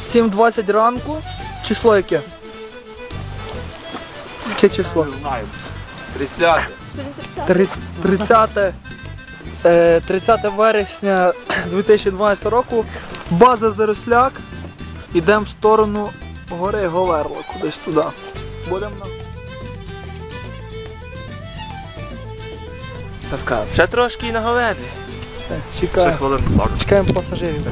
Сім двадцять ранку. Число яке? Яке число? Знаю. 30. 30, е, 30 вересня 2012 року. База Заросляк. Йдемо в сторону гори Говерла, кудись туди. Будемо на. Таска, ще трошки і наговерли. Ще Чекаємо. хвилин 40. Чекаємо пасажирів.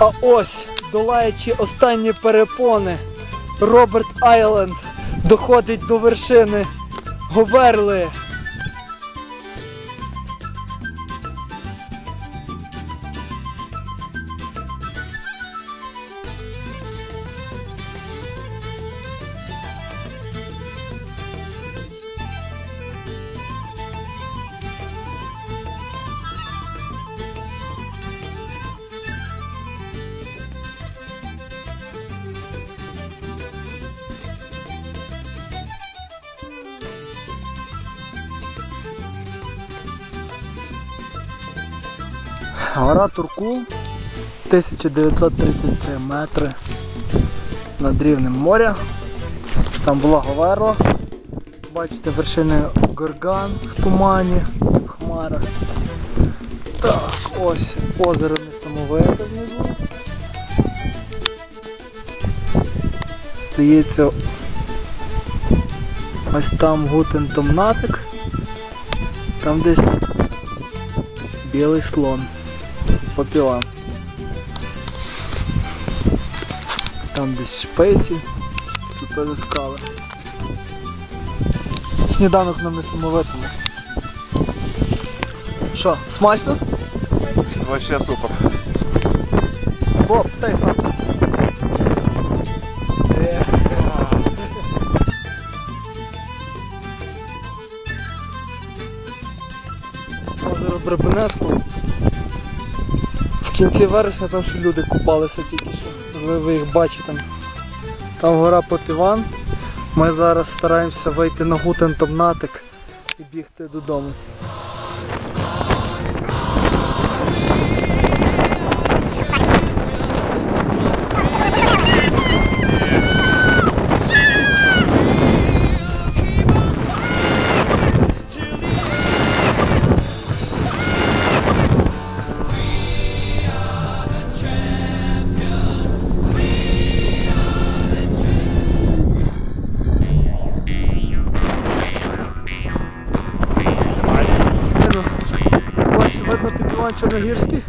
А ось, долаючи останні перепони, Роберт Айленд доходить до вершини Говерли. Гора Туркул 1933 метри над рівнем моря. Там була Говерла. Бачите вершини Горган в тумані, в хмарах. Так, ось озеро несамовите внизу. Здається, ось там Гутен Томнатик. Там десь білий слон. Попіла. Там десь шпиці, тут теж скали. Сніданок на несамовитому. Що, смачно? Вообще супер. Боб, say something. Озеро Бребенеску. В кінці вересня там ще люди купалися тільки що. Ви, ви їх бачите. Там гора Попіван. Ми зараз стараємося вийти на Гутен Томнатик і бігти додому. Іван Чорногірський.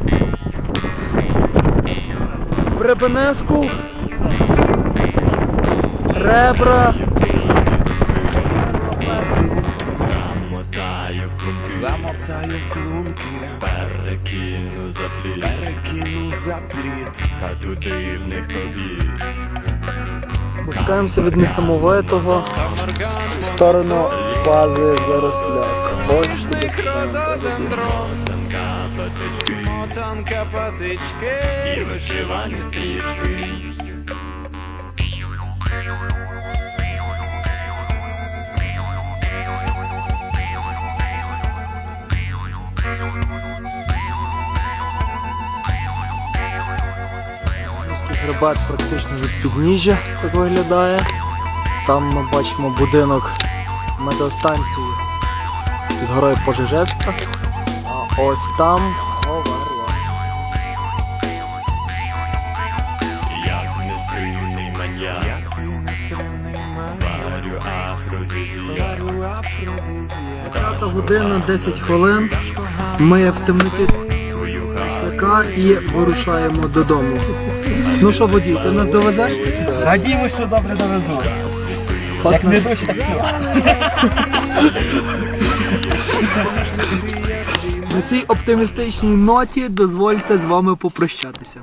Бребенеску. Ребра. Замотаю в клунки, Перекину за пліт, перекину за пліт. хату дивних тобі. Спускаємося від несамовитого в сторону бази Заросляк. Ось туди. Рододендрон, Танка патички мотанка патички. і вишивані стрічки. Хребет практично від підніжжя так виглядає. Там ми бачимо будинок медостанції під горою Пожежевська. А ось там Говерла. Як нестримний маньяк, Як ти нестримний мене, варю афродизіяк. варю афродизіак. 5 година, 10 хвилин. Ми в темноті Свою і вирушаємо додому. Ну що, водій, ти нас довезеш? Надіємося, що добре довезу. Як не душі, так На цій оптимістичній ноті дозвольте з вами попрощатися.